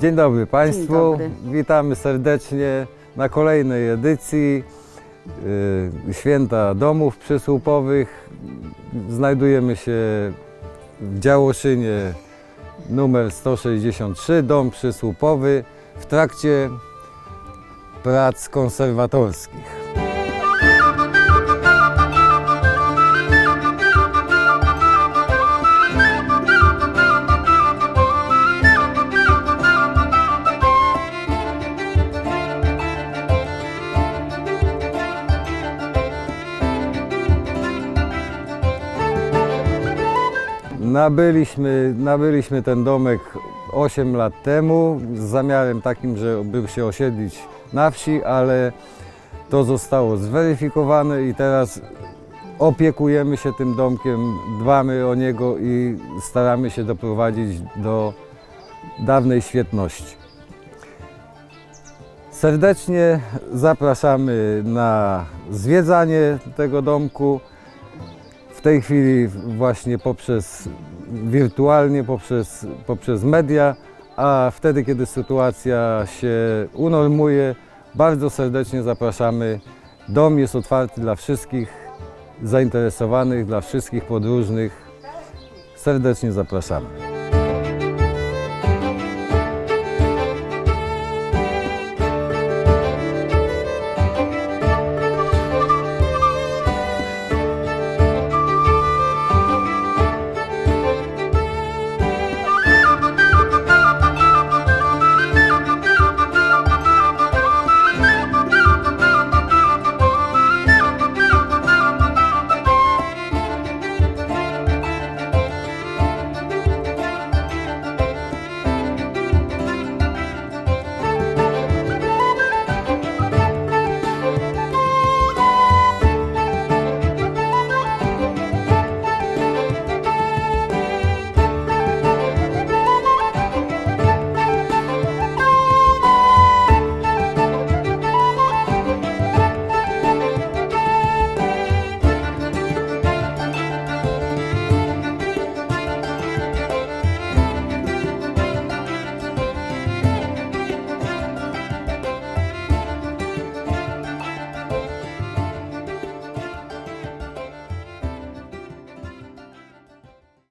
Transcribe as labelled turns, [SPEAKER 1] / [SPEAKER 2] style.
[SPEAKER 1] Dzień dobry Państwu.
[SPEAKER 2] dobry.
[SPEAKER 1] Witamy serdecznie na kolejnej edycji y, Święta Domów Przysłupowych. Znajdujemy się w Działoszynie numer 163, dom przysłupowy w trakcie prac konserwatorskich. Nabyliśmy, nabyliśmy ten domek 8 lat temu z zamiarem takim, żeby się osiedlić na wsi, ale to zostało zweryfikowane i teraz opiekujemy się tym domkiem, dbamy o niego i staramy się doprowadzić do dawnej świetności. Serdecznie zapraszamy na zwiedzanie tego domku. Tej chwili właśnie poprzez wirtualnie, poprzez, poprzez media, a wtedy, kiedy sytuacja się unormuje, bardzo serdecznie zapraszamy. Dom jest otwarty dla wszystkich zainteresowanych, dla wszystkich podróżnych. Serdecznie zapraszamy.